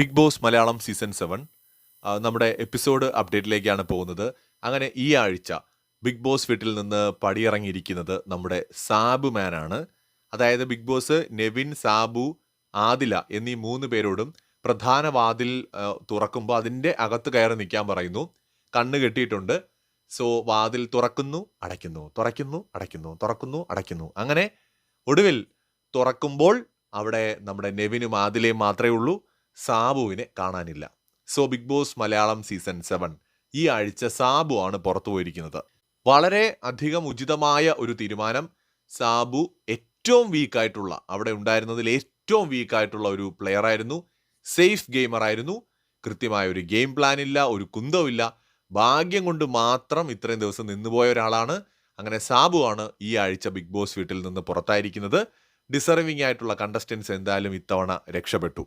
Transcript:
Bigg Boss Malayalam season seven നമ്മുടെ episode അപ്ഡേറ്റിലേക്കാണ് പോകുന്നത്. അങ്ങനെ ഈ ആഴ്ച ബിഗ് ബോസ് വീട്ടിൽ നിന്ന് പടിയിറങ്ങിയിരിക്കുന്നത് നമ്മുടെ സാബു മാനാണ്. അതായത് ബിഗ് ബോസ് നെവിൻ സാബു ആദില എന്നീ മൂന്ന് പേരോടും പ്രധാന വാതിൽ തുറക്കുമ്പോൾ അതിന്റെ അകത്ത് കയറി നിൽക്കാൻ പറയുന്നു. കണ്ണ് കെട്ടിയിട്ടുണ്ട്. സോ വാതിൽ തുറക്കുന്നു അടയ്ക്കുന്നു തുറയ്ക്കുന്നു അടയ്ക്കുന്നു തുറക്കുന്നു അടയ്ക്കുന്നു. അങ്ങനെ ഒടുവിൽ തുറക്കുമ്പോൾ അവിടെ നമ്മുടെ നെവിനും ആദിലയും മാത്രമേ ഉള്ളൂ. സാബുവിനെ കാണാനില്ല. So Bigg Boss Malayalam season seven ഈ ആഴ്ച സാബു ആണ് പുറത്തു പോയിരിക്കുന്നത്. വളരെ അധികം ഉചിതമായ ഒരു തീരുമാനം സാബു ഏറ്റവും വീക്കായിട്ടുള്ള അവിടെ ഉണ്ടായിരുന്നതിൽ ഏറ്റവും വീക്കായിട്ടുള്ള ഒരു പ്ലെയർ ആയിരുന്നു. സേഫ് ഗെയിമർ ആയിരുന്നു. കൃത്യമായ ഒരു ഗെയിം പ്ലാൻ ഇല്ല ഒരു കുന്തവുമില്ല ഭാഗ്യം കൊണ്ട് മാത്രം ഇത്രയും ദിവസം നിന്നുപോയ ഒരാളാണ്. അങ്ങനെ സാബു ആണ് ഈ ആഴ്ച ബിഗ് ബോസ് വീട്ടിൽ നിന്ന് പുറത്തായിരിക്കുന്നത്. ഡിസർവിംഗ് ആയിട്ടുള്ള കണ്ടസ്റ്റൻസ് എന്തായാലും ഇത്തവണ രക്ഷപ്പെട്ടു.